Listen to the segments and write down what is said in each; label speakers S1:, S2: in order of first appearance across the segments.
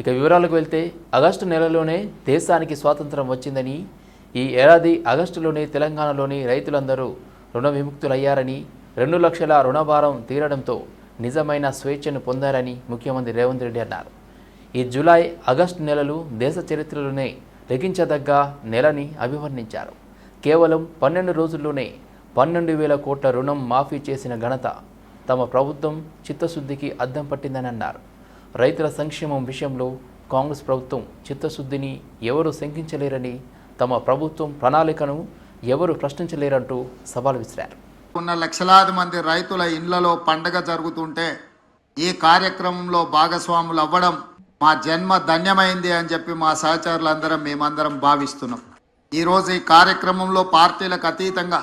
S1: ఇక వివరాలకు వెళ్తే ఆగస్టు నెలలోనే దేశానికి స్వాతంత్రం వచ్చిందని ఈ ఏడాది ఆగస్టులోనే తెలంగాణలోని రైతులందరూ రుణ విముక్తులయ్యారని రెండు లక్షల రుణభారం తీరడంతో నిజమైన స్వేచ్ఛను పొందారని ముఖ్యమంత్రి రేవంత్ రెడ్డి అన్నారు. ఈ జూలై ఆగస్టు నెలలు దేశ చరిత్రలోనే లెక్కించదగ్గ నెలని అభివర్ణించారు. కేవలం పన్నెండు రోజుల్లోనే పన్నెండు వేల కోట్ల రుణం మాఫీ చేసిన ఘనత తమ ప్రభుత్వం చిత్తశుద్ధికి అద్దం పట్టిందని అన్నారు రైతుల సంక్షేమం విషయంలో కాంగ్రెస్ ప్రభుత్వం చిత్తశుద్ధిని ఎవరు శంకించలేరని తమ ప్రభుత్వం ప్రణాళికను ఎవరు ప్రశ్నించలేరంటూ సవాల్ విసిరారు.
S2: ఉన్న లక్షలాది మంది రైతుల ఇండ్లలో పండగ జరుగుతుంటే ఈ కార్యక్రమంలో భాగస్వాములు అవ్వడం మా జన్మ ధన్యమైంది అని చెప్పి మా సహచరులందరం మేమందరం భావిస్తున్నాం. ఈరోజు ఈ కార్యక్రమంలో పార్టీలకు అతీతంగా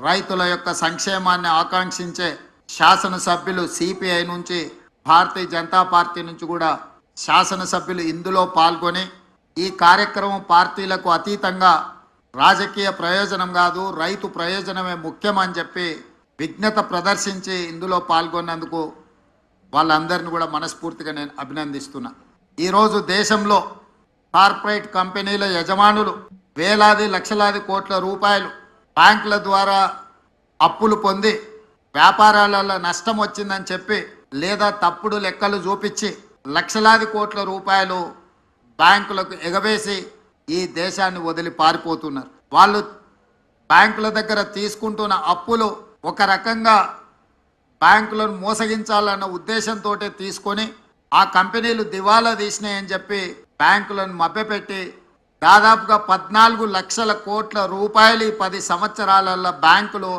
S2: రైతుల యొక్క సంక్షేమాన్ని ఆకాంక్షించే శాసనసభ్యులు సిపిఐ నుంచి భారతీయ జనతా పార్టీ నుంచి కూడా శాసనసభ్యులు ఇందులో పాల్గొని ఈ కార్యక్రమం పార్టీలకు అతీతంగా రాజకీయ ప్రయోజనం కాదు రైతు ప్రయోజనమే ముఖ్యం అని చెప్పి విజ్ఞత ప్రదర్శించి ఇందులో పాల్గొన్నందుకు వాళ్ళందరిని కూడా మనస్ఫూర్తిగా నేను అభినందిస్తున్నా. ఈరోజు దేశంలో కార్పొరేట్ కంపెనీల యజమానులు వేలాది లక్షలాది కోట్ల రూపాయలు బ్యాంకుల ద్వారా అప్పులు పొంది వ్యాపారాలలో నష్టం వచ్చిందని చెప్పి లేదా తప్పుడు లెక్కలు చూపించి లక్షలాది కోట్ల రూపాయలు బ్యాంకులకు ఎగవేసి ఈ దేశాన్ని వదిలి పారిపోతున్నారు. వాళ్ళు బ్యాంకుల దగ్గర తీసుకుంటున్న అప్పులు ఒక రకంగా బ్యాంకులను మోసగించాలన్న ఉద్దేశంతో తీసుకొని ఆ కంపెనీలు దివాలా తీసినాయని చెప్పి బ్యాంకులను మభ్యపెట్టి దాదాపుగా పద్నాలుగు లక్షల కోట్ల రూపాయలు ఈ పది సంవత్సరాలలో బ్యాంకులు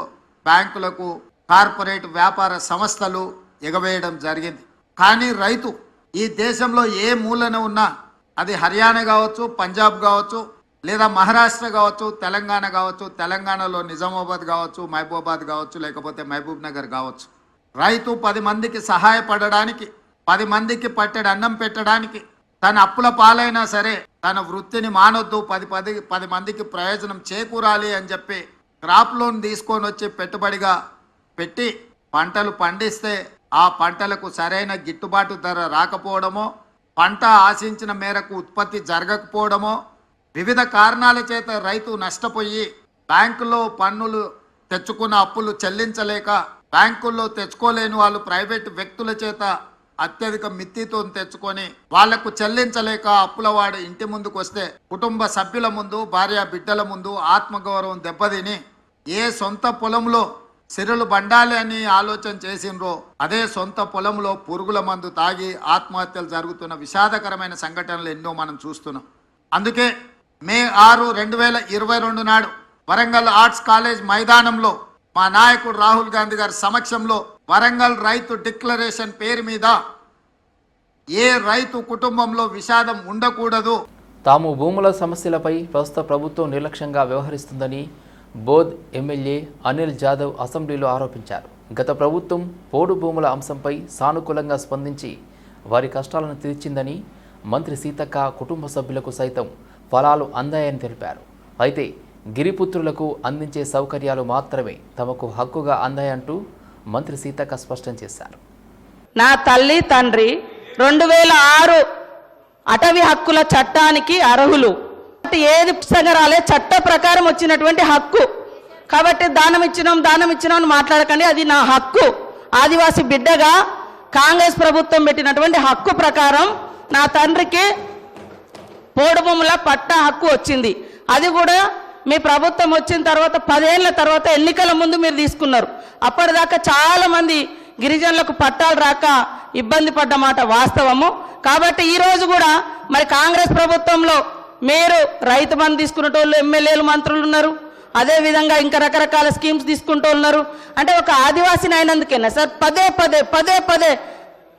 S2: బ్యాంకులకు కార్పొరేట్ వ్యాపార సంస్థలు ఎగవేయడం జరిగింది. కానీ రైతు ఈ దేశంలో ఏ మూలన ఉన్నా అది హర్యానా కావచ్చు పంజాబ్ కావచ్చు లేదా మహారాష్ట్ర కావచ్చు తెలంగాణ కావచ్చు తెలంగాణలో నిజామాబాద్ కావచ్చు మహబూబాబాద్ కావచ్చు లేకపోతే మహబూబ్ నగర్ కావచ్చు. రైతు పది మందికి సహాయపడడానికి పది మందికి పట్టెడు అన్నం పెట్టడానికి తన అప్పుల పాలైనా సరే తన వృత్తిని మానొద్దు పది పది పది మందికి ప్రయోజనం చేకూరాలి అని చెప్పి క్రాప్ లోన్ తీసుకొని వచ్చి పెట్టుబడిగా పెట్టి పంటలు పండిస్తే ఆ పంటలకు సరైన గిట్టుబాటు ధర రాకపోవడమో పంట ఆశించిన మేరకు ఉత్పత్తి జరగకపోవడమో వివిధ కారణాల చేత రైతు నష్టపోయి బ్యాంకులో పన్నులు తెచ్చుకున్న అప్పులు చెల్లించలేక బ్యాంకుల్లో తెచ్చుకోలేని వాళ్ళు ప్రైవేట్ వ్యక్తుల చేత అత్యధిక మిత్తితో తెచ్చుకొని వాళ్ళకు చెల్లించలేక అప్పులవాడు ఇంటి ముందుకు వస్తే కుటుంబ సభ్యుల ముందు భార్య బిడ్డల ముందు ఆత్మగౌరవం దెబ్బతిని ఏ సొంత పొలంలో సిరలు బండాలి అని ఆలోచన చేసిండ్రో. అదే సొంత పొలంలో పురుగుల మందు తాగి ఆత్మహత్యలు జరుగుతున్న విషాదకరమైన సంఘటనలు ఎన్నో మనం చూస్తున్నాం. అందుకే మే ఆరు రెండు వేల ఇరవై రెండు నాడు వరంగల్ ఆర్ట్స్ కాలేజ్ మైదానంలో మా నాయకుడు రాహుల్ గాంధీ గారి సమక్షంలో వరంగల్ రైతు డిక్లరేషన్ పేరు మీద ఏ రైతు కుటుంబంలో విషాదం ఉండకూడదు.
S1: తాము భూముల సమస్యలపై ప్రస్తుత ప్రభుత్వం నిర్లక్ష్యంగా వ్యవహరిస్తుందని బోధ్ ఎమ్మెల్యే అనిల్ జాదవ్ అసెంబ్లీలో ఆరోపించారు. గత ప్రభుత్వం పోడు భూముల అంశంపై సానుకూలంగా స్పందించి వారి కష్టాలను తీర్చిందని మంత్రి సీతక్క కుటుంబ సభ్యులకు సైతం ఫలాలు అందాయని తెలిపారు. అయితే గిరిపుత్రులకు అందించే సౌకర్యాలు మాత్రమే తమకు హక్కుగా అందాయంటూ మంత్రి సీతక్క స్పష్టం చేశారు.
S3: నా తల్లి తండ్రి రెండు వేల ఆరు అటవీ హక్కుల చట్టానికి అర్హులు. ఏది సంగరాలే చట్ట ప్రకారం వచ్చినటువంటి హక్కు. కాబట్టి దానం ఇచ్చినాం దానం ఇచ్చినాం అని మాట్లాడకండి అది నా హక్కు. ఆదివాసి బిడ్డగా కాంగ్రెస్ ప్రభుత్వం పెట్టినటువంటి హక్కు ప్రకారం నా తండ్రికి పోడుభూముల పట్ట పట్టా హక్కు వచ్చింది. అది కూడా మీ ప్రభుత్వం వచ్చిన తర్వాత పదేళ్ళ తర్వాత ఎన్నికల ముందు మీరు తీసుకున్నారు. అప్పటిదాకా చాలామంది గిరిజనులకు పట్టాలు రాక ఇబ్బంది పడ్డ మాట వాస్తవము. కాబట్టి ఈ రోజు కూడా మరి కాంగ్రెస్ ప్రభుత్వంలో మీరు రైతు బంధు తీసుకునేటోళ్ళు ఎమ్మెల్యేలు మంత్రులు ఉన్నారు. అదే విధంగా ఇంకా రకరకాల స్కీమ్స్ తీసుకుంటూ ఉన్నారు. అంటే ఒక ఆదివాసిని అయినందుకేనా సార్? పదే పదే పదే పదే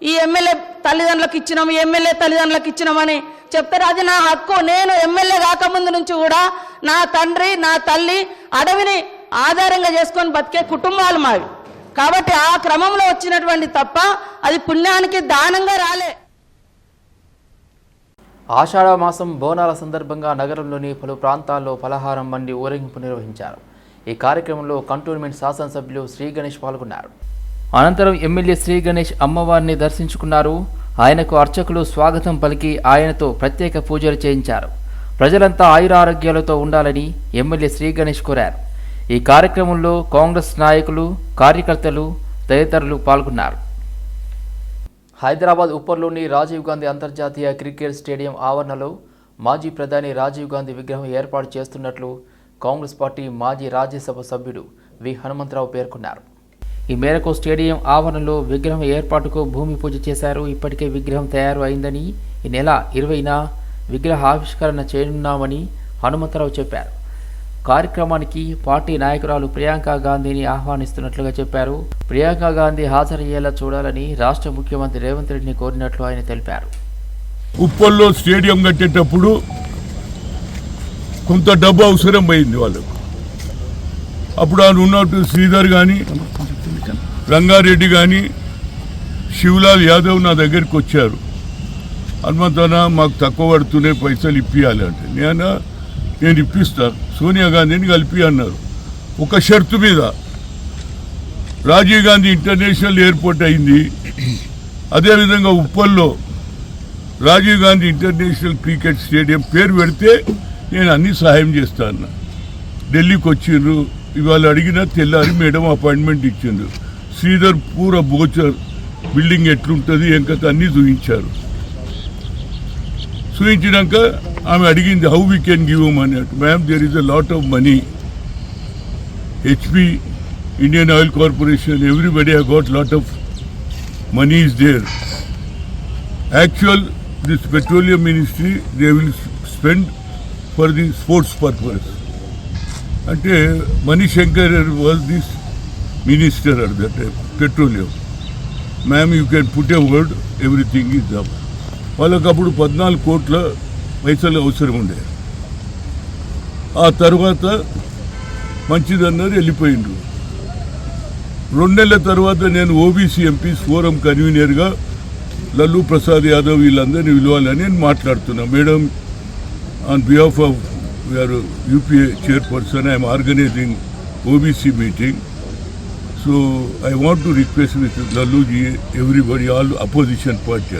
S3: ఈ ఎమ్మెల్యే తల్లిదండ్రులకు ఇచ్చినాం ఈ ఎమ్మెల్యే తల్లిదండ్రులకు ఇచ్చినామని చెప్తారు. అది నా హక్కు. నేను ఎమ్మెల్యే కాకముందు నుంచి కూడా నా తండ్రి నా తల్లి అడవిని ఆధారంగా చేసుకొని బతికే కుటుంబాలు మావి. కాబట్టి ఆ క్రమంలో వచ్చినటువంటి తప్ప అది పుణ్యానికి దానంగా రాలే.
S1: ఆషాఢ మాసం బోనాల సందర్భంగా నగరంలోని పలు ప్రాంతాల్లో పలహారం మండి ఊరేగింపు నిర్వహించారు. ఈ కార్యక్రమంలో కంటోన్మెంట్ శాసనసభ్యులు శ్రీ గణేష్ పాల్గొన్నారు. అనంతరం ఎమ్మెల్యే శ్రీ గణేష్ అమ్మవారిని దర్శించుకున్నారు. ఆయనకు అర్చకులు స్వాగతం పలికి ఆయనతో ప్రత్యేక పూజలు చేయించారు. ప్రజలంతా ఆయురారోగ్యాలతో ఉండాలని ఎమ్మెల్యే శ్రీ గణేష్ కోరారు. ఈ కార్యక్రమంలో కాంగ్రెస్ నాయకులు కార్యకర్తలు తదితరులు పాల్గొన్నారు. హైదరాబాద్ ఉప్పర్లోని రాజీవ్ గాంధీ అంతర్జాతీయ క్రికెట్ స్టేడియం ఆవరణలో మాజీ ప్రధాని రాజీవ్ గాంధీ విగ్రహం ఏర్పాటు చేస్తున్నట్లు కాంగ్రెస్ పార్టీ మాజీ రాజ్యసభ సభ్యుడు వి. హనుమంతరావు పేర్కొన్నారు. ఈ మేరకు స్టేడియం ఆవరణలో విగ్రహం ఏర్పాటుకు భూమి పూజ చేశారు. ఇప్పటికే విగ్రహం తయారు అయిందని ఈ నెల ఇరవైన విగ్రహ ఆవిష్కరణ చేయనున్నామని హనుమంతరావు చెప్పారు. కార్యక్రమానికి పార్టీ నాయకురాలు ప్రియాంక గాంధీని ఆహ్వానిస్తున్నట్లుగా చెప్పారు. ప్రియాంక గాంధీ హాజరయ్యేలా చూడాలని రాష్ట్ర ముఖ్యమంత్రి రేవంత్ రెడ్డిని కోరినట్లు ఆయన తెలిపారు.
S4: ఉప్పల్లో స్టేడియం కట్టేటప్పుడు కొంత డబ్బు అవసరం పోయింది వాళ్ళకు. అప్పుడు ఆయన ఉన్నట్టు శ్రీధర్ కానీ రంగారెడ్డి కానీ శివలాల్ యాదవ్ నా దగ్గరికి వచ్చారు. హనుమంతనా మాకు తక్కువ పడుతున్నాయి పైసలు ఇప్పియాలి అంటే. నేను? నేను ఇప్పిస్తాను సోనియా గాంధీని కలిపి అన్నారు. ఒక షర్తు మీద. రాజీవ్ గాంధీ ఇంటర్నేషనల్ ఎయిర్పోర్ట్ అయింది. అదేవిధంగా ఉప్పల్లో Rajiv Gandhi international cricket stadium పేరు పెడితే నేను అన్ని సహాయం చేస్తాను ఢిల్లీకి వచ్చిండ్రు. ఇవాళ అడిగిన తెల్లారి మేడం అపాయింట్మెంట్ ఇచ్చిండ్రు. శ్రీధర్ పూర బోచర్ బిల్డింగ్ ఎట్లుంటుంది? ఎంకత అన్నీ చూపించారు. చూపించినాక ఆమె అడిగింది how we can give money at. Ma'am there is a lot of money HP Indian Oil Corporation everybody I got lot of money is there actual this petroleum ministry they will spend for the sports purpose అంటే Manishankar was this minister at that petroleum ma'am you can put a word everything is up వాళ్ళకప్పుడు పద్నాలుగు కోట్ల పైసలు అవసరం ఉండే ఆ తర్వాత మంచిదన్నారు వెళ్ళిపోయిండ్రు. రెండు నెలల తర్వాత నేను ఓబీసీ ఎంపీస్ ఫోరం కన్వీనర్గా లల్లు ప్రసాద్ యాదవ్ వీళ్ళందరినీ విలువాలని నేను మాట్లాడుతున్నా. Madam on behalf of we are UPA chairperson I'm organizing OBC meeting. So I want to request with Lalluji everybody all opposition party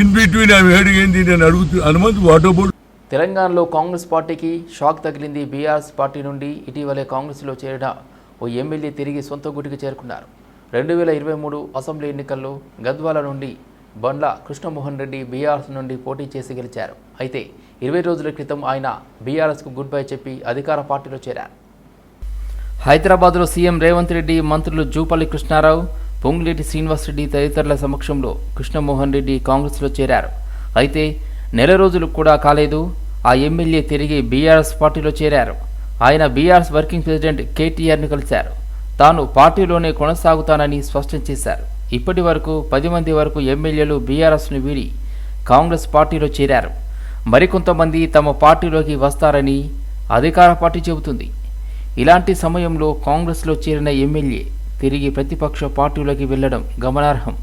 S4: in between I'm heading నేను అడుగుతూ హనుమంత్ వాట్ అబౌట్
S1: తెలంగాణలో కాంగ్రెస్ పార్టీకి shock తగిలింది బీఆర్ఎస్ పార్టీ నుండి. ఇటీవలే కాంగ్రెస్లో చేరిన ఓ MLA తిరిగి సొంత గుడికి చేరుకున్నారు. రెండు వేల ఇరవై మూడు అసెంబ్లీ ఎన్నికల్లో గద్వాల నుండి బండ్ల కృష్ణమోహన్ రెడ్డి బీఆర్ఎస్ నుండి పోటీ చేసి గెలిచారు. అయితే ఇరవై రోజుల క్రితం ఆయన బీఆర్ఎస్కు గుడ్ బై చెప్పి అధికార పార్టీలో చేరారు. హైదరాబాద్లో సీఎం రేవంత్ రెడ్డి మంత్రులు జూపల్లి కృష్ణారావు పొంగులేటి శ్రీనివాసరెడ్డి తదితరుల సమక్షంలో కృష్ణమోహన్ రెడ్డి కాంగ్రెస్లో చేరారు. అయితే నెల రోజులు కూడా కాలేదు. ఆ ఎమ్మెల్యే తిరిగి బీఆర్ఎస్ పార్టీలో చేరారు. ఆయన బీఆర్ఎస్ వర్కింగ్ ప్రెసిడెంట్ కేటీఆర్ను కలిశారు. తాను పార్టీలోనే కొనసాగుతానని స్పష్టం చేశారు. ఇప్పటి వరకు పది మంది వరకు ఎమ్మెల్యేలు బీఆర్ఎస్ను వీడి కాంగ్రెస్ పార్టీలో చేరారు. మరికొంతమంది తమ పార్టీలోకి వస్తారని అధికార పార్టీ చెబుతుంది. ఇలాంటి సమయంలో కాంగ్రెస్లో చేరిన ఎమ్మెల్యే తిరిగి ప్రతిపక్ష పార్టీలోకి వెళ్ళడం గమనార్హం.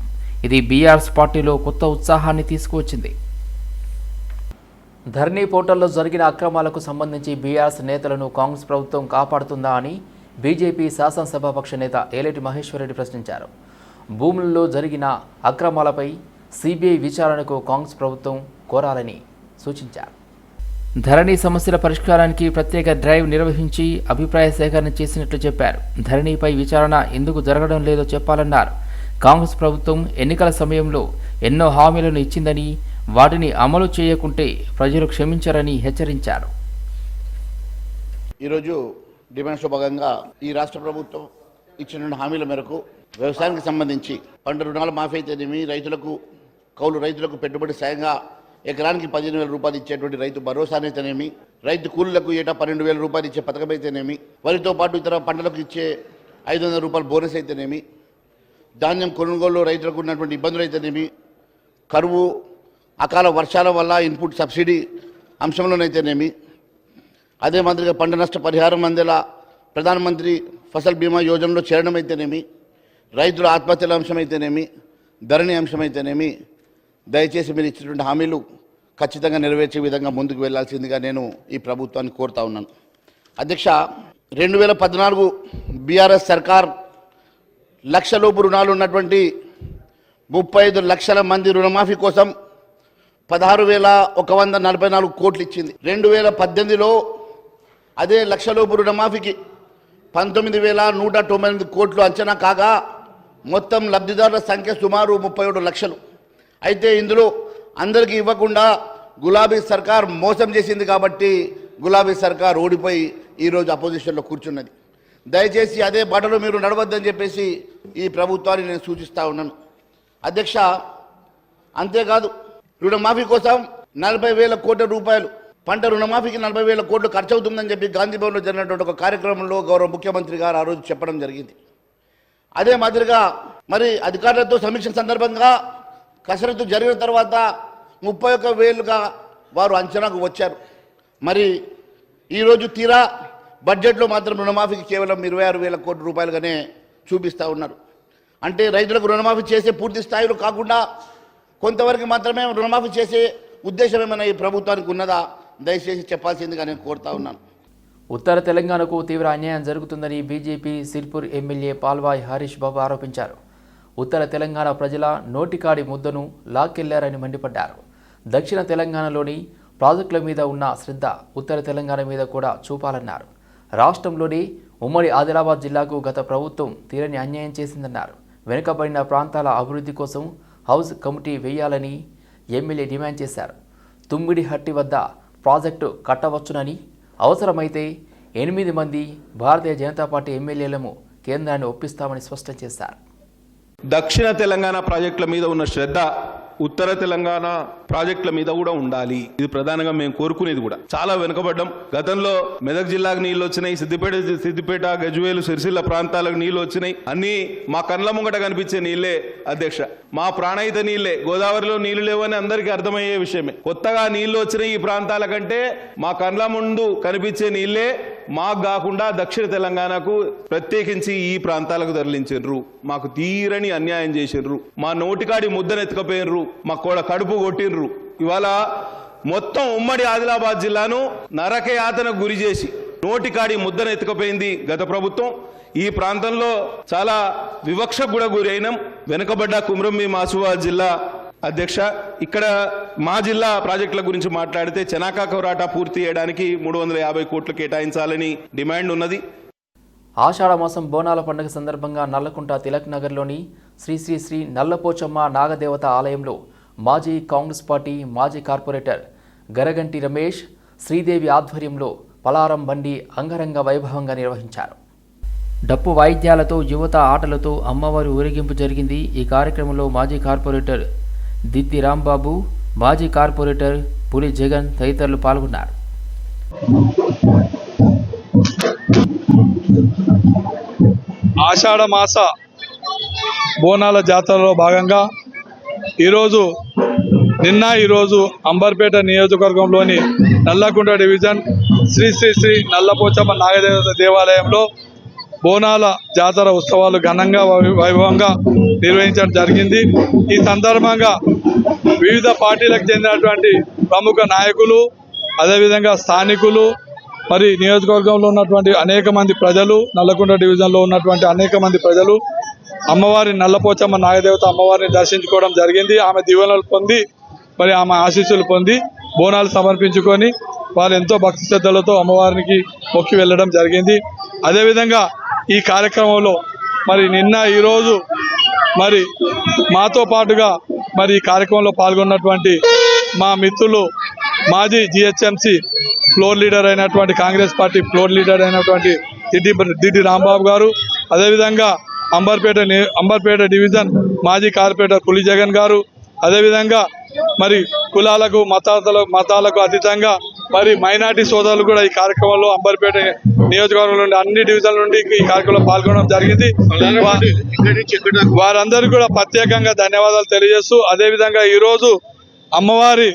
S1: ఇది బీఆర్ఎస్ పార్టీలో కొత్త ఉత్సాహాన్ని తీసుకువచ్చింది. ధర్నీ పోర్టల్లో జరిగిన అక్రమాలకు సంబంధించి బీఆర్ఎస్ నేతలను కాంగ్రెస్ ప్రభుత్వం కాపాడుతుందా అని బీజేపీ శాసనసభాపక్ష నేత ఏలేటి మహేశ్వరరెడ్డి ప్రశ్నించారు. భూములలో జరిగిన అక్రమాలపై సిబిఐ విచారణకు కాంగ్రెస్ ప్రభుత్వం కోరాలని సూచించారు. ధరణి సమస్యల పరిష్కారానికి ప్రత్యేక డ్రైవ్ నిర్వహించి అభిప్రాయ సేకరణ చేసినట్లు చెప్పారు. ధరణిపై విచారణ ఎందుకు జరగడం లేదో చెప్పాలన్నారు. కాంగ్రెస్ ప్రభుత్వం ఎన్నికల సమయంలో ఎన్నో హామీలను ఇచ్చిందని వాటిని అమలు చేయకుంటే ప్రజలు క్షమించరని హెచ్చరించారు.
S5: ఈరోజు డిమాండ్స్లో భాగంగా ఈ రాష్ట్ర ప్రభుత్వం ఇచ్చిన హామీల మేరకు వ్యవసాయానికి సంబంధించి పంట రుణాల మాఫీ అయితేనేమి రైతులకు కౌలు రైతులకు పెట్టుబడి సాయంగా ఎకరానికి పదిహేను వేల రూపాయలు ఇచ్చేటువంటి రైతు భరోసా అయితేనేమి రైతు కూలీలకు ఏటా పన్నెండు వేల రూపాయలు ఇచ్చే పథకం అయితేనేమి వరితో పాటు ఇతర పంటలకు ఇచ్చే ఐదు వందల రూపాయల బోనస్ అయితేనేమి ధాన్యం కొనుగోలు రైతులకు ఉన్నటువంటి ఇబ్బందులు అయితేనేమి కరువు అకాల వర్షాల వల్ల ఇన్పుట్ సబ్సిడీ అంశంలోనైతేనేమి? అదే మాదిరిగా పంట నష్ట పరిహారం అందేలా ప్రధానమంత్రి ఫసల్ బీమా యోజనలో చేరడం అయితేనేమి రైతుల ఆత్మహత్యల అంశం అయితేనేమి ధరణి అంశం అయితేనేమి దయచేసి మీరు ఇచ్చినటువంటి హామీలు ఖచ్చితంగా నెరవేర్చే విధంగా ముందుకు వెళ్ళాల్సిందిగా నేను ఈ ప్రభుత్వాన్ని కోరుతా ఉన్నాను. అధ్యక్ష రెండు వేల పద్నాలుగు బీఆర్ఎస్ సర్కార్ లక్షలోపు రుణాలు ఉన్నటువంటి ముప్పై ఐదు లక్షల మంది రుణమాఫీ కోసం పదహారు వేల ఒక వంద నలభై నాలుగు కోట్లు ఇచ్చింది. రెండు వేల పద్దెనిమిదిలో అదే లక్షలోపు రుణమాఫీకి పంతొమ్మిది వేల నూట తొంభై ఎనిమిది కోట్లు అంచనా కాగా మొత్తం లబ్ధిదారుల సంఖ్య సుమారు ముప్పై ఏడు లక్షలు. అయితే ఇందులో అందరికీ ఇవ్వకుండా గులాబీ సర్కార్ మోసం చేసింది కాబట్టి గులాబీ సర్కార్ ఓడిపోయి ఈరోజు అపోజిషన్లో కూర్చున్నది. దయచేసి అదే బాటలో మీరు నడవద్దని చెప్పేసి ఈ ప్రభుత్వాన్ని నేను సూచిస్తా ఉన్నాను. అధ్యక్ష అంతేకాదు రుణమాఫీ కోసం నలభై వేల కోట్ల రూపాయలు పంట రుణమాఫీకి నలభై వేల కోట్లు ఖర్చు అవుతుందని చెప్పి గాంధీభవన్లో జరిగినటువంటి ఒక కార్యక్రమంలో గౌరవ ముఖ్యమంత్రి గారు ఆ రోజు చెప్పడం జరిగింది. అదే మాదిరిగా మరి అధికారులతో సమీక్ష సందర్భంగా కసరత్తు జరిగిన తర్వాత ముప్పై ఒక్క వేలుగా వారు అంచనాకు వచ్చారు. మరి ఈరోజు తీరా బడ్జెట్లో మాత్రం రుణమాఫీకి కేవలం ఇరవై ఆరు వేల కోట్ల రూపాయలుగానే చూపిస్తూ ఉన్నారు. అంటే రైతులకు రుణమాఫీ చేసే పూర్తి స్థాయిలో కాకుండా కొంతవరకు మాత్రమే రుణమాఫీ చేసే ఉద్దేశం ఏమైనా ఈ ప్రభుత్వానికి ఉన్నదా? దయచేసి చెప్పాల్సిందిగా నేను కోరుతా ఉన్నాను.
S1: ఉత్తర తెలంగాణకు తీవ్ర అన్యాయం జరుగుతుందని బీజేపీ సిర్పూర్ ఎమ్మెల్యే పాల్వాయ్ హరీష్ బాబు ఆరోపించారు. ఉత్తర తెలంగాణ ప్రజల నోటికాడి ముద్దను లాక్కెళ్ళారని మండిపడ్డారు. దక్షిణ తెలంగాణలోని ప్రాజెక్టుల మీద ఉన్న శ్రద్ధ ఉత్తర తెలంగాణ మీద కూడా చూపాలన్నారు. రాష్ట్రంలోని ఉమ్మడి ఆదిలాబాద్ జిల్లాకు గత ప్రభుత్వం తీరని అన్యాయం చేసిందన్నారు. వెనుకబడిన ప్రాంతాల అభివృద్ధి కోసం హౌస్ కమిటీ వేయాలని ఎమ్మెల్యే డిమాండ్ చేశారు. తుమ్మిడి హట్టి వద్ద ప్రాజెక్టు కట్టవచ్చునని అవసరమైతే ఎనిమిది మంది భారతీయ జనతా పార్టీ ఎమ్మెల్యేలను కేంద్రాన్ని ఒప్పిస్తామని స్పష్టం చేశారు.
S6: దక్షిణ తెలంగాణ ప్రాజెక్టుల మీద ఉన్న శ్రద్ధ ఉత్తర తెలంగాణ ప్రాజెక్టుల మీద కూడా ఉండాలి. ఇది ప్రధానంగా మేము కోరుకునేది కూడా. చాలా వెనుకబడ్డం. గతంలో మెదక్ జిల్లాకు నీళ్ళు వచ్చినాయి సిద్దిపేట సిద్దిపేట గజ్వేలు సిరిసిల్ల ప్రాంతాలకు నీళ్ళు వచ్చినాయి. అన్ని మా కండ్ల ముంగట కనిపించే నీళ్ళే అధ్యక్ష. మా ప్రాణహిత నీళ్ళే గోదావరిలో నీళ్ళు లేవని అందరికీ అర్థమయ్యే విషయమే. కొత్తగా నీళ్ళు వచ్చినాయి ఈ ప్రాంతాల కంటే మా కండ్ల ముందు కనిపించే నీళ్ళే మాకు కాకుండా దక్షిణ తెలంగాణకు ప్రత్యేకించి ఈ ప్రాంతాలకు తరలించారు మాకు తీరని అన్యాయం చేసిండ్రు మా నోటికాడి ముద్దనెత్తుకపోయినరు మా కోడ కడుపు కొట్టిండ్రు ఇవాళ మొత్తం ఉమ్మడి ఆదిలాబాద్ జిల్లాను నరకయాతనకు గురి చేసి నోటికాడి ముద్దనెత్తుకపోయింది గత ప్రభుత్వం. ఈ ప్రాంతంలో చాలా వివక్షకు కూడా గురి అయినాం. వెనుకబడ్డ కుమ్రంబి మాసువా జిల్లా అధ్యక్ష ఇక్కడ మా జిల్లా ప్రాజెక్టుల గురించి మాట్లాడితే చెనాకా కౌరాటా పూర్తి చేయడానికి మూడు వందల యాభై కోట్లు కేటాయించాలని డిమాండ్ ఉన్నది.
S1: ఆషాఢ మాసం బోనాల పండుగ సందర్భంగా నల్లకుంట తిలక్ నగర్లోని శ్రీ శ్రీ శ్రీ నల్లపోచమ్మ నాగదేవత ఆలయంలో మాజీ కాంగ్రెస్ పార్టీ మాజీ కార్పొరేటర్ గరగంటి రమేష్ శ్రీదేవి ఆధ్వర్యంలో పలారం బండి అంగరంగ వైభవంగా నిర్వహించారు. డప్పు వాయిద్యాలతో యువత ఆటలతో అమ్మవారి ఊరేగింపు జరిగింది. ఈ కార్యక్రమంలో మాజీ కార్పొరేటర్ దిద్ది రాంబాబు మాజీ కార్పొరేటర్ పులి జగన్ తదితరులు పాల్గొన్నారు.
S7: ఆషాఢ మాస బోనాల జాతరలో భాగంగా ఈరోజు నిన్న ఈరోజు అంబర్పేట నియోజకవర్గంలోని నల్లకుంట డివిజన్ శ్రీ శ్రీ శ్రీ నల్లపోచమ్మ నాగదేవత దేవాలయంలో బోనాల జాతర ఉత్సవాలు ఘనంగా వై- వైభవంగా నిర్వహించడం జరిగింది. ఈ సందర్భంగా వివిధ పార్టీలకు చెందినటువంటి ప్రముఖ నాయకులు అదేవిధంగా స్థానికులు మరి నియోజకవర్గంలో ఉన్నటువంటి అనేక మంది ప్రజలు నల్లకుంట డివిజన్లో ఉన్నటువంటి అనేక మంది ప్రజలు అమ్మవారి నల్లపోచమ్మ నాగదేవత అమ్మవారిని దర్శించుకోవడం జరిగింది. ఆమె దీవెనలు పొంది మరి ఆమె ఆశీస్సులు పొంది బోనాలు సమర్పించుకొని వాళ్ళు ఎంతో భక్తి శ్రద్ధలతో అమ్మవారికి మొక్కి వెళ్ళడం జరిగింది. అదేవిధంగా ఈ కార్యక్రమంలో మరి నిన్న ఈరోజు మరి మాతో పాటుగా మరి ఈ కార్యక్రమంలో పాల్గొన్నటువంటి మా మిత్రులు మాజీ జిహెచ్ఎంసి ఫ్లోర్ లీడర్ అయినటువంటి కాంగ్రెస్ పార్టీ ఫ్లోర్ లీడర్ అయినటువంటి దిడ్డి దిడ్డి రాంబాబు గారు అదేవిధంగా అంబర్పేట అంబర్పేట డివిజన్ మాజీ కార్పొరేటర్ పులి జగన్ గారు అదేవిధంగా మరి కులాలకు మతాలకు మతాలకు అతీతంగా మరి మైనార్టీ సోదరులు కూడా ఈ కార్యక్రమంలో అంబర్పేట నియోజకవర్గం నుండి అన్ని డివిజన్ల నుండి ఈ కార్యక్రమంలో పాల్గొనడం జరిగింది. వా- వారందరికీ కూడా ప్రత్యేకంగా ధన్యవాదాలు తెలియజేస్తూ అదేవిధంగా ఈరోజు అమ్మవారి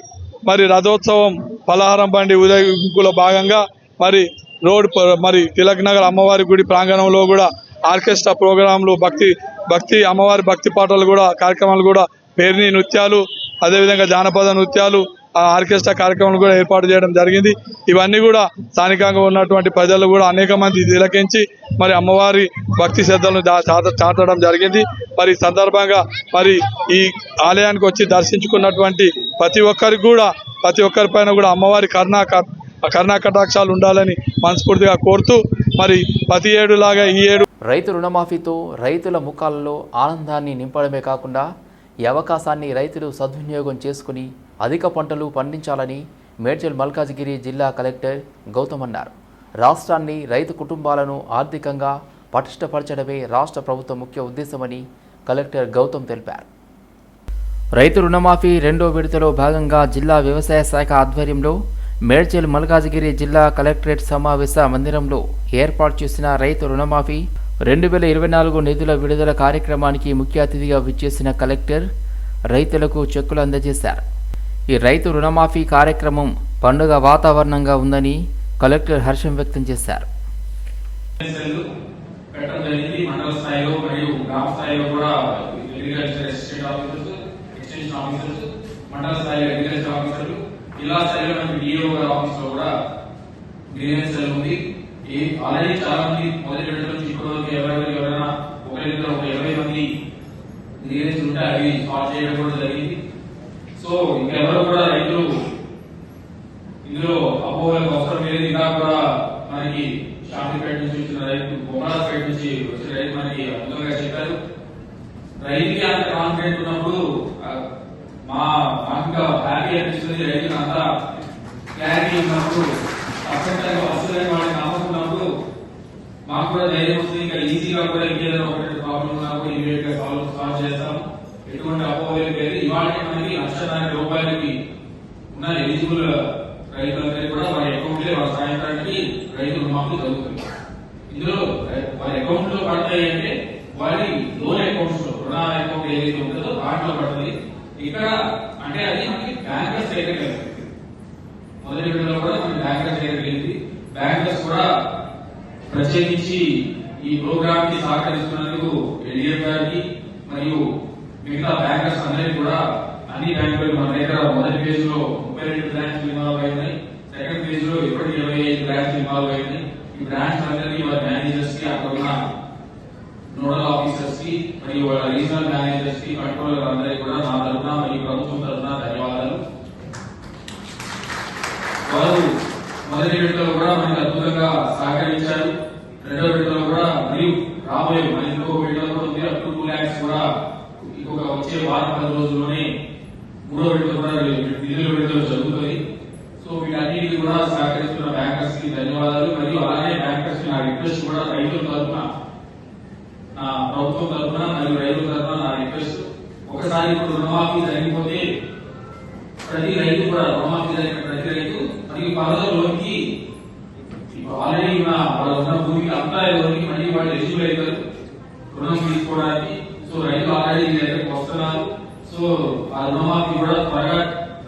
S7: మరి రథోత్సవం పలహారం బండి ఉదయింపులో భాగంగా మరి రోడ్ మరి తిలక్ నగర్ అమ్మవారి గుడి ప్రాంగణంలో కూడా ఆర్కెస్ట్రా ప్రోగ్రాంలు భక్తి భక్తి అమ్మవారి భక్తి పాటలు కూడా కార్యక్రమాలు కూడా పేరుని నృత్యాలు అదేవిధంగా జానపద నృత్యాలు ఆర్కెస్ట్రా కార్యక్రమాలు కూడా ఏర్పాటు చేయడం జరిగింది. ఇవన్నీ కూడా స్థానికంగా ఉన్నటువంటి ప్రజలు కూడా అనేక మంది తిలకించి మరి అమ్మవారి భక్తి శ్రద్ధలను దా- చాట- చాటడం జరిగింది. మరి సందర్భంగా మరి ఈ ఆలయానికి వచ్చి దర్శించుకున్నటువంటి ప్రతి ఒక్కరికి కూడా ప్రతి ఒక్కరి పైన కూడా అమ్మవారి కర్ణా క- కటాక్షాలు ఉండాలని మనస్ఫూర్తిగా కోరుతూ మరి ప్రతి ఏడులాగా ఈ ఏడు
S1: రైతు రుణమాఫీతో రైతుల ముఖాల్లో ఆనందాన్ని నింపడమే కాకుండా ఈ అవకాశాన్ని రైతులు సద్వినియోగం చేసుకుని అధిక పంటలు పండించాలని మేడ్చల్ మల్కాజ్గిరి జిల్లా కలెక్టర్ గౌతమ్ అన్నారు. రాష్ట్రాన్ని రైతు కుటుంబాలను ఆర్థికంగా పటిష్టపరచడమే రాష్ట్ర ప్రభుత్వ ముఖ్య ఉద్దేశమని కలెక్టర్ గౌతమ్ తెలిపారు. రైతు రుణమాఫీ రెండో విడతలో భాగంగా జిల్లా వ్యవసాయ శాఖ ఆధ్వర్యంలో మేడ్చల్ మల్కాజిగిరి జిల్లా కలెక్టరేట్ సమావేశ మందిరంలో ఏర్పాటు చేసిన రైతు రుణమాఫీ రెండు వేల ఇరవై నాలుగు నిధుల విడుదల కార్యక్రమానికి ముఖ్య అతిథిగా విచ్చేసిన కలెక్టర్ రైతులకు చెక్కులు అందజేశారు. ఈ రైతు రుణమాఫీ కార్యక్రమం పండుగ వాతావరణంగా ఉందని కలెక్టర్ హర్షం వ్యక్తం చేశారు.
S8: మండల స్థాయిలో అగ్రికల్చర్ ఆఫీసర్లు జిల్లా స్థాయిలో మనకి డిఓ ఆఫీస్లో కూడా గ్రీవెన్స్ ఉంది ఈ ఆల్రెడీ చాలా మంది మొదటి నుంచి ఇప్పటి వరకు ఎవరెవరు ఎవరైనా ఒక ఇరవై మంది గ్రీవెన్స్ ఉంటే అవి సాల్వ్ చేయడం కూడా జరిగింది. సో ఇంకెవరు కూడా రైతులు ఇందులో అపోహలకు అవసరం లేదు. ఇంకా కూడా మనకి షాంతిపేట నుంచి వచ్చిన రైతు బొమ్మరాజపేట నుంచి వచ్చిన రైతు మనకి అద్భుతంగా చెప్పారు. రైతుకి అంత కాన్ఫిడెంట్ ఉన్నప్పుడు మా మాకు హ్యాపీ అనిపిస్తుంది. రైతులు అంత క్లారిటీ ఉన్నప్పుడు అసలు వస్తుందని వాళ్ళకి నమ్మకం మాకు కూడా ధైర్యం వస్తుంది. ఇంకా ఈజీగా కూడా ఇంకేదైనా ఒకటి ప్రాబ్లం ఉన్నప్పుడు ఇమీడియట్గా సాల్వ్ సాల్వ్ చేస్తాము. ఎటువంటి అపోహలు లేదు ఇవాళ మనకి లక్ష రూపాయలకి ఉన్న ఎలిజిబుల్ రైతులందరికీ కూడా వారి అకౌంట్లో వారి సాయంత్రానికి రైతు రుణమాఫీ జరుగుతుంది. ఇందులో వారి అకౌంట్లో పడతాయి అంటే వారి లోన్ అకౌంట్స్లో రుణ అకౌంట్ ఏదైతే ఉంటుందో దాంట్లో పడుతుంది. ఇక్కడ అంటే అది మనకి బ్యాంకర్స్ దగ్గర మొదటి విడతలో కూడా మనకి బ్యాంకర్స్ దగ్గర వెళ్ళింది బ్యాంకర్స్ కూడా ప్రత్యేకించి ఈ ప్రోగ్రామ్కి సహకరిస్తున్నందుకు ఎన్డీఎఫ్ గారికి మరియు మిగతా బ్యాంకర్స్ అందరికీ కూడా అన్ని బ్యాంకులు మన దగ్గర మొదటి ఫేజ్లో ముప్పై రెండు బ్రాంచ్లు ఇన్వాల్వ్ అయినాయి. సెకండ్ ఫేజ్లో ఇప్పటికి ఇరవై ఐదు బ్రాంచ్లు ఇన్వాల్వ్ అయినాయి. ఈ బ్రాంచ్ అందరికీ వారి మేనేజర్స్కి అక్కడ ఉన్న నోడల్ ఆఫీసర్స్కి మరియు వాళ్ళ రీజనల్ మేనేజర్స్కి కంట్రోలర్ అందరికీ కూడా నా తరఫున మరియు ప్రభుత్వం తరఫున ధన్యవాదాలు. వారు మొదటి విడతలో కూడా మనకి అద్భుతంగా సహకరించారు. రెండో విడతలో కూడా మరియు రాబోయే మన ఇంకో విడతలో కూడా ఉంది అప్ టు టూ ల్యాక్స్ కూడా ఇంకొక వచ్చే వారం పది రోజుల్లోనే మూడో విడత కూడా నిధుల విడుదల జరుగుతుంది సో వీటన్నిటికీ కూడా సహకరిస్తున్న బ్యాంకర్స్కి ధన్యవాదాలు. మరియు అలాగే బ్యాంకర్స్కి నా రిక్వెస్ట్ కూడా రైతుల తరఫున నా ప్రభుత్వం తరఫున మరియు రైతుల తరఫున నా రిక్వెస్ట్ ఒకసారి ఇప్పుడు రుణమాఫీ జరిగిపోతే ప్రతి రైతు కూడా రుణమాఫీ జరిగిన ప్రతి రైతు మరియు పదలోకి ఆల్రెడీ ఉన్న వాళ్ళ ఉన్న భూమికి అంతా లోనికి మళ్ళీ వాళ్ళు ఎలిజిబుల్ అవుతారు. రుణం తీసుకోవడానికి సో రైతు ఆల్రెడీ మీ దగ్గరకు వస్తున్నారు. సో ఆ రుణమాఫీ కూడా త్వరగా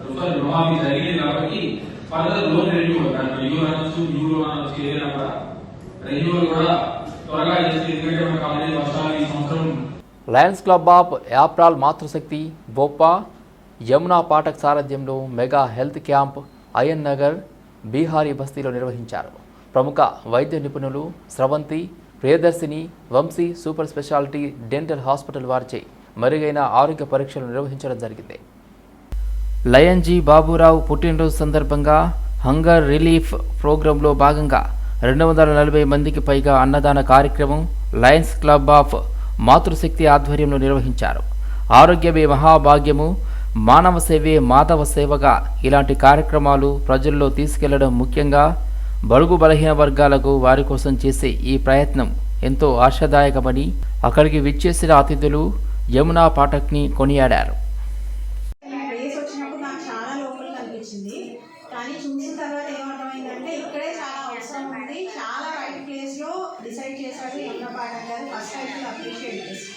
S8: రుణ- రుణమాఫీ జరిగింది కాబట్టి ఫర్దర్ లోన్ రెన్యూవల్ దాని రెన్యూవల్ అనొచ్చు న్యూ లోన్ అనొచ్చు ఏదైనా కూడా రెన్యూవల్ కూడా త్వరగా చేస్తే ఎందుకంటే మనకు ఆల్రెడీ వర్షాలు ఈ సంవత్సరం
S1: Lions Club of Yapral Matrushakti బొప్ప Yamuna Pathak సారథ్యంలో mega health camp Ayan Nagar Bihari బస్తీలో నిర్వహించారు. ప్రముఖ వైద్య నిపుణులు Sravanthi Priyadarshini Vamsi super speciality dental hospital వారిచే మెరుగైన ఆరోగ్య పరీక్షలు నిర్వహించడం జరిగింది. లయన్ జీ బాబురావు పుట్టినరోజు సందర్భంగా హంగర్ రిలీఫ్ ప్రోగ్రాంలో భాగంగా రెండు వందల నలభై మందికి పైగా అన్నదాన కార్యక్రమం లయన్స్ క్లబ్ ఆఫ్ మాతృశక్తి ఆధ్వర్యంలో నిర్వహించారు. ఆరోగ్యమే మహాభాగ్యము మానవ సేవే మాధవ సేవగా ఇలాంటి కార్యక్రమాలు ప్రజల్లో తీసుకెళ్ళడం ముఖ్యంగా బడుగు బలహీన వర్గాలకు వారి కోసం చేసే ఈ ప్రయత్నం ఎంతో ఆశాదాయకమని అక్కడికి విచ్చేసిన అతిథులు యమునా పాఠక్ని కొనియాడారు.
S9: కానీ చూసిన తర్వాత ఏమర్థమైందంటే ఇక్కడే చాలా అవసరం ఉంది. చాలా రైట్ డిసైడ్ చేశారు గారు. ఫస్ట్ అయితే అప్రిషియేట్ చేసి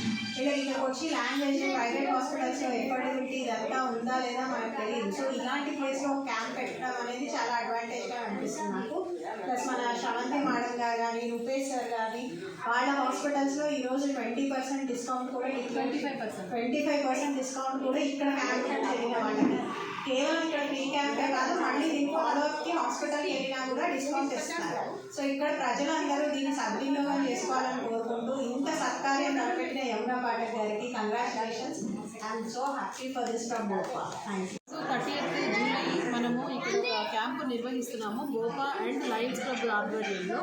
S9: ఇలా ఇక్కడికి వచ్చి లాంగ్వేజ్ ప్రైవేట్ హాస్పిటల్స్లో ఎఫర్డబిలిటీ ఇదంతా ఉందా లేదా మనకు తెలియదు. సో ఇలాంటి ప్లేస్లో క్యాంప్ పెట్టడం అనేది చాలా అడ్వాంటేజ్గా అనిపిస్తుంది నాకు. ప్లస్ మన శ్రవంతి మేడం గారు కానీ రూపేష్ సార్ కానీ వాళ్ళ హాస్పిటల్స్లో ఈ రోజు ట్వంటీ పర్సెంట్ డిస్కౌంట్ కూడా twenty five percent. Twenty five percent discount కూడా ఇక్కడ క్యాంప్ జరిగిన వాళ్ళకి. కేవలం ఇక్కడ ట్రీట్మెంట్ క్యాంపే కాదు మళ్ళీ దీని ఫాలో అప్కి హాస్పిటల్కి వెళ్ళినా కూడా డిస్కౌంట్ ఇస్తున్నారు. సో ఇక్కడ ప్రజలందరూ దీన్ని సద్వినియోగం చేసుకోవాలని కోరుకుంటూ ఇంత సత్కార్యం నిలబెట్టిన యమునా పాఠక్ గారికి congratulations I'm so happy for this from thank you
S10: so thirty July మనము ఇక్కడ ఒక క్యాంపు నిర్వహిస్తున్నాము. గోపా అండ్ లయన్స్ క్లబ్ ఆధ్వర్యంలో.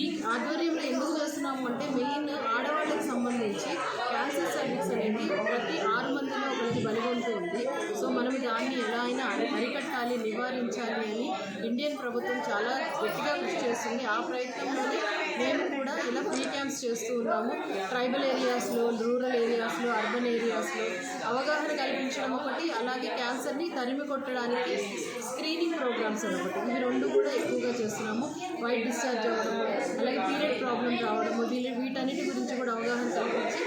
S10: ఈ ఆధ్వర్యంలో ఎందుకు చేస్తున్నాము అంటే మెయిన్ ఆడవాళ్ళకి సంబంధించి క్యాన్సర్ సర్వీస్ అనేది ప్రతి ఆరు మందిలో ఒకరికి బలిగొంటూ ఉంది సో మనం దాన్ని ఎలా అయినా అరికట్టాలి నివారించాలి అని ఇండియన్ ప్రభుత్వం చాలా గట్టిగా కృషి చేస్తుంది. ఆ ప్రయత్నంలోనే మేము కూడా ఇలా ఫ్రీ క్యాంప్స్ చేస్తూ ఉన్నాము. ట్రైబల్ ఏరియాస్లో రూరల్ ఏరియాస్లో అర్బన్ ఏరియాస్లో అవగాహన కల్పించడం ఒకటి అలాగే క్యాన్సర్ని తరిమి కొట్టడానికి స్క్రీనింగ్ ప్రోగ్రామ్స్ అనమాట ఇవి రెండు కూడా ఎక్కువగా చేస్తున్నాము. వైట్ డిశ్చార్జ్ అవ్వడము అలాగే పీరియడ్ ప్రాబ్లం రావడము వీళ్ళ వీటన్నిటి గురించి కూడా అవగాహన కల్పించి